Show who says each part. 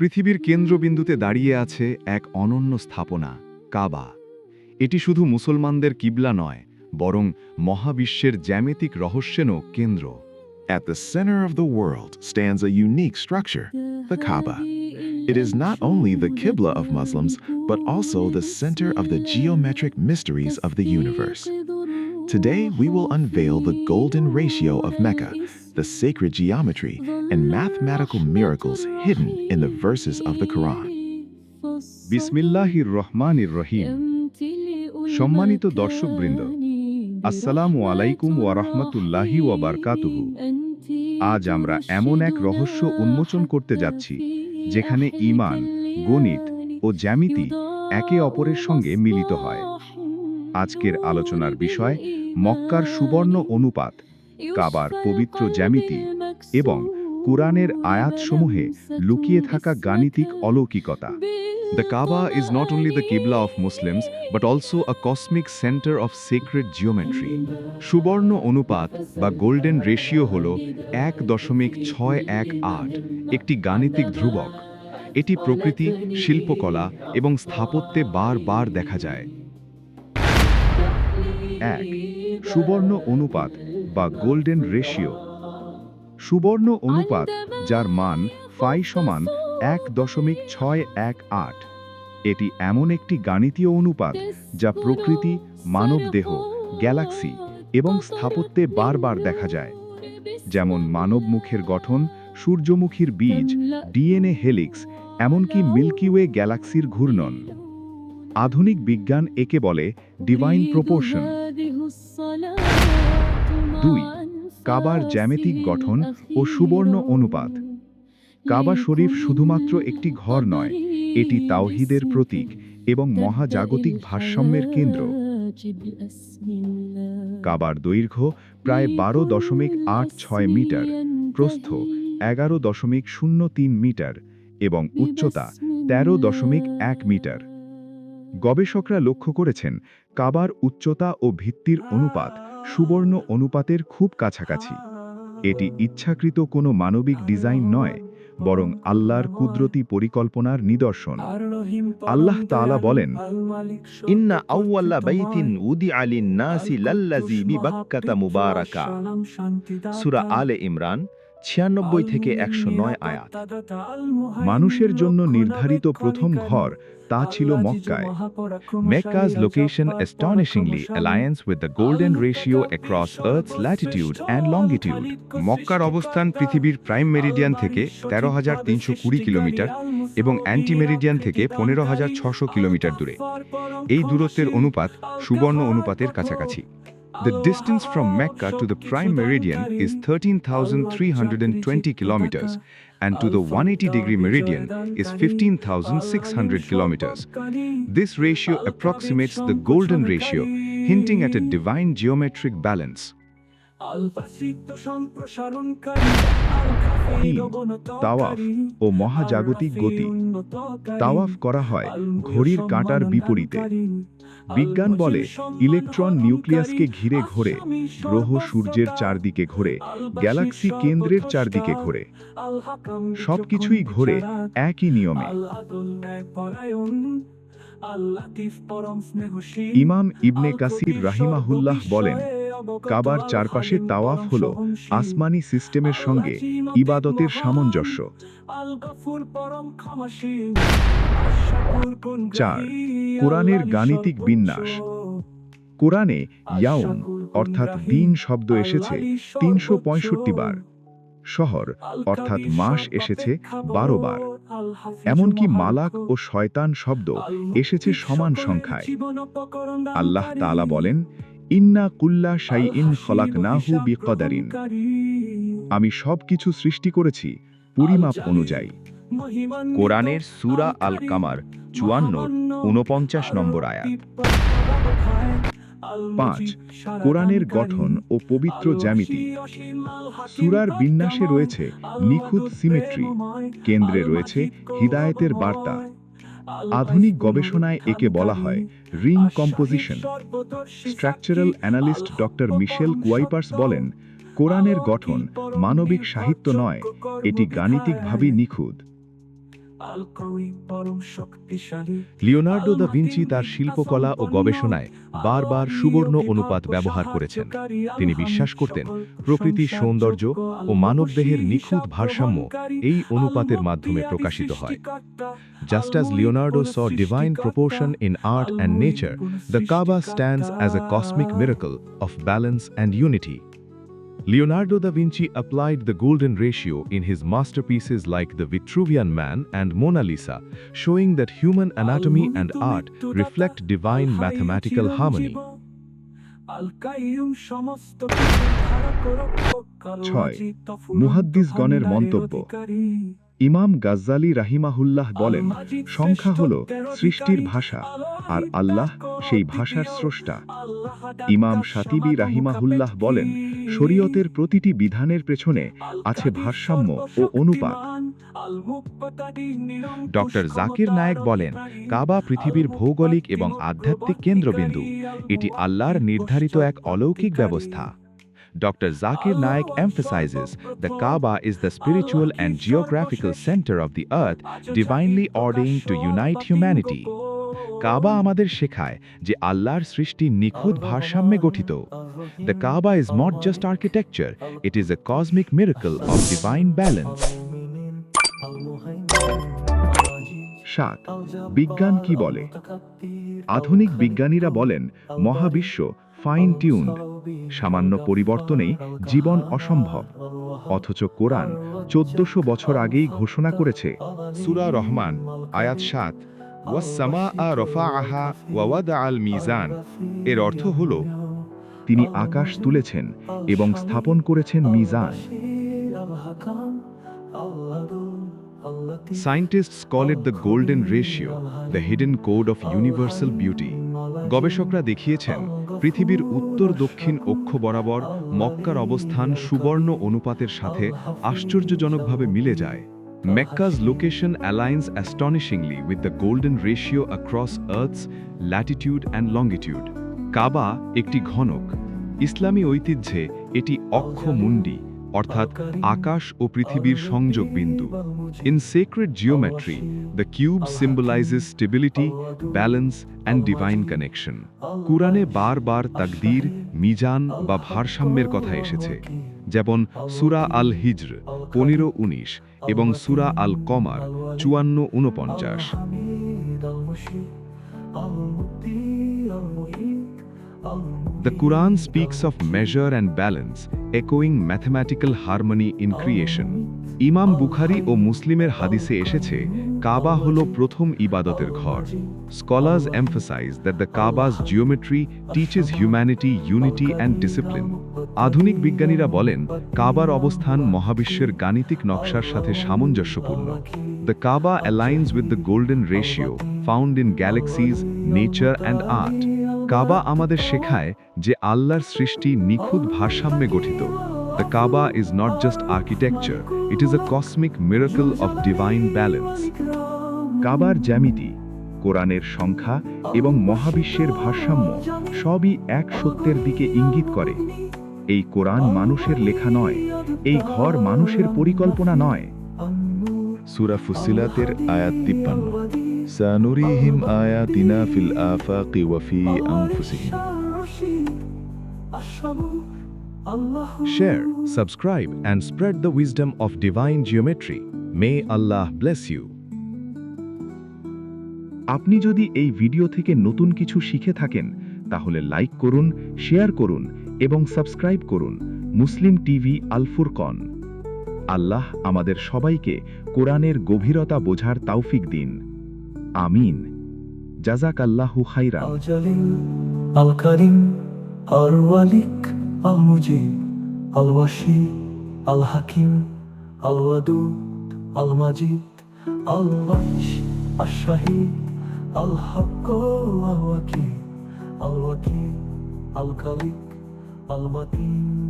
Speaker 1: পৃথিবীর কেন্দ্রবিন্দুতে দাঁড়িয়ে আছে এক অনন্য স্থাপনা কাবা এটি শুধু মুসলমানদের কিবলা নয় বরং মহাবিশ্বের জ্যামিতিক রহস্যেরও কেন্দ্র
Speaker 2: At the center of the world stands a unique structure, the Kaaba. It is not only the Qibla of Muslims, but also the center of the geometric mysteries of the universe. Today, we will unveil the golden ratio of Mecca, the sacred geometry, and mathematical miracles hidden in the verses of the Quran.
Speaker 1: বিসমিল্লাহির রহমানির রহিম
Speaker 3: সম্মানিত দর্শকবৃন্দ,
Speaker 1: আসসালামু আলাইকুম ওয়া রাহমাতুল্লাহি ওয়া বারকাতুহু। আজ আমরা এমন এক রহস্য উন্মোচন করতে যাচ্ছি, যেখানে ঈমান, গণিত ও জ্যামিতি একে অপরের সঙ্গে মিলিত হয়। আজকের আলোচনার বিষয় মক্কার সুবর্ণ অনুপাত, কাবার পবিত্র জ্যামিতি এবং কোরআনের আয়াতসমূহে লুকিয়ে থাকা গাণিতিক অলৌকিকতা। The Kaaba is not only the Qibla of Muslims, but also a cosmic center of sacred geometry. সুবর্ণ অনুপাত বা গোল্ডেন রেশিও হল এক দশমিক ছয় এক আট একটি গাণিতিক ধ্রুবক। এটি প্রকৃতি শিল্পকলা এবং স্থাপত্যে বারবার দেখা যায়। এক সুবর্ণ অনুপাত বা গোল্ডেন রেশিও। সুবর্ণ অনুপাত যার মান ফাই সমান এক দশমিক ছয় এক আট। এটি এমন একটি গাণিতীয় অনুপাত যা প্রকৃতি মানবদেহ গ্যালাক্সি এবং স্থাপত্যে বারবার দেখা যায়। যেমন মানব মুখের গঠন সূর্যমুখীর বীজ ডিএনএ হেলিক্স এমনকি মিল্কিওয়ে গ্যালাক্সির ঘূর্ণন। আধুনিক বিজ্ঞান একে বলে ডিভাইন প্রপোর্শন দুই কাবার জ্যামিতিক গঠন ও সুবর্ণ অনুপাত। কাবা শরীফ শুধুমাত্র একটি ঘর নয়, এটি তাওহিদের প্রতীক এবং মহাজাগতিক ভারসাম্যের কেন্দ্র। কাবার দৈর্ঘ্য প্রায় বারো দশমিক আট ছয় মিটার, প্রস্থ এগারো দশমিক শূন্য তিন মিটার এবং উচ্চতা তেরো দশমিক এক মিটার। গবেষকরা লক্ষ্য করেছেন, কাবার উচ্চতা ও ভিত্তির অনুপাত সুবর্ণ অনুপাতের খুব কাছাকাছি। এটি ইচ্ছাকৃত কোনো মানবিক ডিজাইন নয় বরং আল্লাহর কুদরতি পরিকল্পনার নিদর্শন। আল্লাহ তাআলা বলেন,
Speaker 4: ইন্না আউয়াল্লা বাইতিন উদি আলিন নাসি লাল্লাজি বিবাক্কাতা মুবারাকা। সূরা আলে ইমরান ছিয়ানব্বই থেকে একশো নয় আয়াত।
Speaker 1: মানুষের জন্য নির্ধারিত প্রথম ঘর তা ছিল মক্কায়। Mecca's location astonishingly alliance with the golden ratio across Earth's latitude and longitude. মক্কার অবস্থান পৃথিবীর প্রাইম মেরিডিয়ান থেকে তেরো হাজার তিনশো কুড়ি কিলোমিটার এবং অ্যান্টি মেরিডিয়ান থেকে পনেরো হাজার ছশো কিলোমিটার দূরে। এই দূরত্বের অনুপাত সুবর্ণ অনুপাতের কাছাকাছি। The distance from Mecca to the prime meridian is 13,320 kilometers and to the 180 degree meridian is 15,600 kilometers. This ratio approximates the golden ratio, hinting at a divine geometric balance. তাওয়াফ ও মহাজাগতিক গতি। তাওয়াফ করা হয় ঘড়ির কাঁটার বিপরীতে। বিজ্ঞান বলে ইলেকট্রন নিউক্লিয়াসকে ঘিরে ঘোরে গ্রহ সূর্যের চারদিকে ঘোরে গ্যালাক্সি কেন্দ্রের চারদিকে ঘোরে। সবকিছুই ঘোরে একই নিয়মে। ইমাম ইবনে কাসির রাহিমাহুল্লাহ বলেন কাবার চারপাশে তাওয়াফ হল আসমানি সিস্টেমের সঙ্গে ইবাদতের সামঞ্জস্য। চার কোরআনের গাণিতিক বিন্যাস। কোরআনে ইয়াউম অর্থাৎ দিন শব্দ এসেছে তিনশো পঁয়ষট্টি বার। শহর অর্থাৎ মাস এসেছে বারো বার। এমনকি মালাক ও শয়তান শব্দ এসেছে সমান সংখ্যায়। আল্লাহ তাআলা বলেন ইন্না কুল্লা শাই ইন খলাক নাহু বিকদারিন। আমি সব কিছু সৃষ্টি করেছি পরিমাপ অনুযায়ী।
Speaker 4: কোরআনের সুরা আল কামার চুয়ান্ন উনপঞ্চাশ নম্বর আয়াত।
Speaker 1: পাঁচ কোরআনের গঠন ও পবিত্র জ্যামিতি। সুরার বিন্যাসে রয়েছে নিখুঁত সিমেট্রি। কেন্দ্রে রয়েছে হিদায়েতের বার্তা। আধুনিক গবেষণায় একে বলা হয় ring composition. Structural analyst doctor Michel Cuypers বলেন, কোরআনের গঠন মানবিক সাহিত্য নয়, এটি গাণিতিকভাবে নিখুঁত। লিওনার্ডো দ্য ভিঞ্চি তার শিল্পকলা ও গবেষণায় বারবার সুবর্ণ অনুপাত ব্যবহার করেছেন। তিনি বিশ্বাস করতেন প্রকৃতির সৌন্দর্য ও মানবদেহের নিখুঁত ভারসাম্য এই অনুপাতের মাধ্যমে প্রকাশিত হয়। Just as Leonardo saw divine proportion in art and nature, the Kaaba stands as a cosmic miracle of balance and unity. Leonardo da Vinci applied the golden ratio in his masterpieces like the Vitruvian Man and Mona Lisa, showing that human anatomy and art reflect divine mathematical harmony.
Speaker 3: ছয়, মুহাদ্দিসগণের মন্তব্য। ইমাম গাজ্জালি রাহিমাহুল্লাহ বলেন সংখ্যা হল সৃষ্টির ভাষা আর আল্লাহ সেই ভাষার স্রষ্টা। ইমাম সাতিবি রাহিমাহুল্লাহ বলেন শরীয়তের প্রতিটি বিধানের পেছনে আছে ভারসাম্য ও অনুপাত।
Speaker 1: ডক্টর জাকির নায়েক বলেন কাবা পৃথিবীর ভৌগোলিক এবং আধ্যাত্মিক কেন্দ্রবিন্দু। এটি আল্লাহর নির্ধারিত এক অলৌকিক ব্যবস্থা। Dr. Zakir Naik emphasizes the Kaaba is the spiritual and geographical center of the earth, divinely ordained to unite humanity. কাবা আমাদের শেখায় যে আল্লাহর সৃষ্টি নিখুঁত ভারসাম্যে গঠিত the Kaaba is not just architecture it is a cosmic miracle of divine balance
Speaker 3: সাত বিজ্ঞান কি বলে আধুনিক বিজ্ঞানীরা বলেন মহাবিশ্ব ফাইন টিউন্ড সামান্য পরিবর্তনেই জীবন অসম্ভব। অথচ কোরআন চোদ্দশো বছর আগেই ঘোষণা করেছে
Speaker 1: সুরা রহমান আয়াত সাত ওয়াসামা আ রফা আহা ওয়াওয়াদা আল মিজান। এর অর্থ হল
Speaker 3: তিনি আকাশ তুলেছেন এবং স্থাপন করেছেন Mizan.
Speaker 1: Scientists call it the golden ratio, the hidden code of universal beauty. গবেষকরা দেখিয়েছেন, পৃথিবীর উত্তর, দক্ষিণ অক্ষ বরাবর মক্কার অবস্থান সুবর্ণ অনুপাতের সাথে আশ্চর্যজনকভাবে মিলে যায়। Mecca's location aligns astonishingly with the golden ratio across Earth's, latitude and longitude. কাবা একটি ঘনক। ইসলামী ঐতিহ্যে এটি অক্ষ মুন্ডি অর্থাৎ আকাশ ও পৃথিবীর সংযোগ বিন্দু। In sacred geometry the cube symbolizes stability balance and divine connection কুরানে বারবার তাকদীর, মিজান বা ভারসাম্যের কথা এসেছে, যেমন সুরা আল হিজর পনেরো উনিশ এবং সুরা আল কমার চুয়ান্ন উনপঞ্চাশ the Quran speaks of measure and balance echoing mathematical harmony in creation. ইমাম বুখারি ও মুসলিমের হাদিসে এসেছে কাবা হল প্রথম ইবাদতের ঘর scholars emphasize that the Kaba's geometry teaches humanity unity and discipline. আধুনিক বিজ্ঞানীরা বলেন কাবার অবস্থান মহাবিশ্বের গাণিতিক নকশার সাথে সামঞ্জস্যপূর্ণ The Kaaba aligns with the golden ratio found in galaxies, nature and art. কাবা আমাদের শেখায় যে আল্লাহর সৃষ্টি নিখুঁত ভারসাম্যে গঠিত। The Kaaba is not just architecture it is a cosmic miracle of divine balance
Speaker 3: কাবার জ্যামিতি, কোরআনের সংখ্যা এবং মহাবিশ্বের ভারসাম্য সবই এক সত্যের দিকে ইঙ্গিত করে। এই কোরআন মানুষের লেখা নয়, এই ঘর মানুষের পরিকল্পনা নয়।
Speaker 2: সুরা ফুসিলাতের আয়াত তিপ্পান্ন। সানুরিহিম আয়াতিনা ফিল আফাকি ওয়াফি আনফুসিহিম
Speaker 1: Share, subscribe, and spread the wisdom of divine geometry. May Allah bless you.
Speaker 3: আপনি যদি এই ভিডিও থেকে নতুন কিছু শিখে থাকেন তাহলে লাইক করুন শেয়ার করুন এবং সাবস্ক্রাইব করুন মুসলিম টিভি আলফুরকন আল্লাহ আমাদের সবাইকে কোরআনের গভীরতা বোঝার তাওফিক দিন আমিন। জাজাক আল্লাহু খাইরা
Speaker 5: আল করিম আল ওয়ালিক আল মুজিব আল ওয়াশি আল হাকিম আল ওয়াদুদ আল মাজিদ আল
Speaker 3: বাশ আল শাহিদ আল হক আল ওয়াকিল আল ওয়াকিল আল কালিক আল মাতিন